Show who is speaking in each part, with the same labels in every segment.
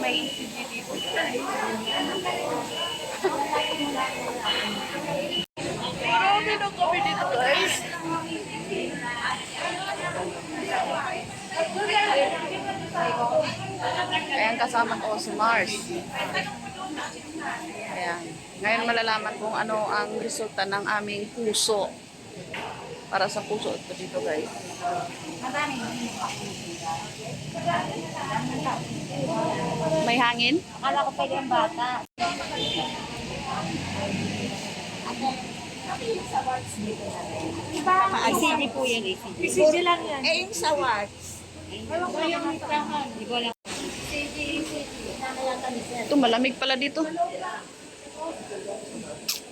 Speaker 1: May.
Speaker 2: Ayan, kasama ko si Mars. Ayan. Ngayon malalaman kung ano ang resulta ng aming puso. Para sa puso ito dito guys. May hangin?
Speaker 3: Akala ko pwede ang bata.
Speaker 1: ICD
Speaker 4: po yan,
Speaker 3: ICD. PCG
Speaker 4: lang
Speaker 1: yan. Eh,
Speaker 4: yung sa wards. Hindi
Speaker 3: ko alam.
Speaker 2: Ito malamig pala dito.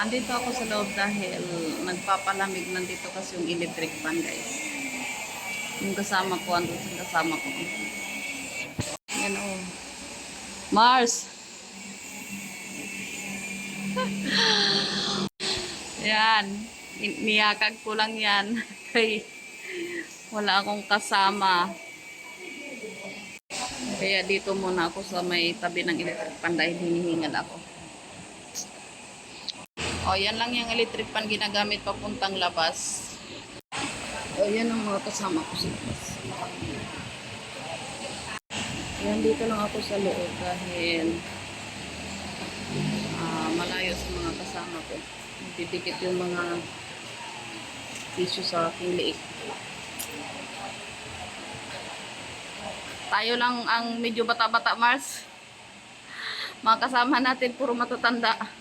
Speaker 2: andito ako sa loob dahil nagpapalamig nandito kasi yung electric fan guys. Yung kasama ko, andun yung kasama ko. Yan oh. Mars! Yan. Ni- Niyakag ko lang yan. Kay wala akong kasama. Kaya dito muna ako sa may tabi ng electric pan dahil hinihingal ako. O, yan lang yung electric pan ginagamit papuntang labas. O, yan ang mga kasama ko sa labas. Yan, dito lang ako sa loob dahil ah, malayo sa mga kasama ko. Didikit yung mga tissue sa aking liik. Tayo lang ang medyo bata-bata, Mars. Mga kasama natin, puro matatanda.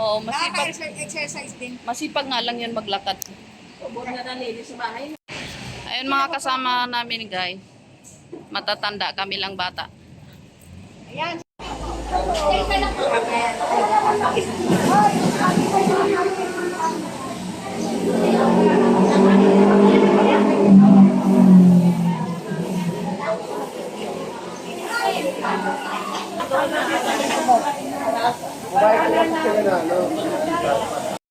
Speaker 2: Oo, masipag.
Speaker 4: Nakaka-exercise din.
Speaker 2: Masipag nga lang yan maglakad.
Speaker 1: Ubod na nalili sa bahay.
Speaker 2: Ayun mga kasama namin guys. Matatanda kami lang bata. Ayan.
Speaker 4: Thank you. 外国生的能吃一百块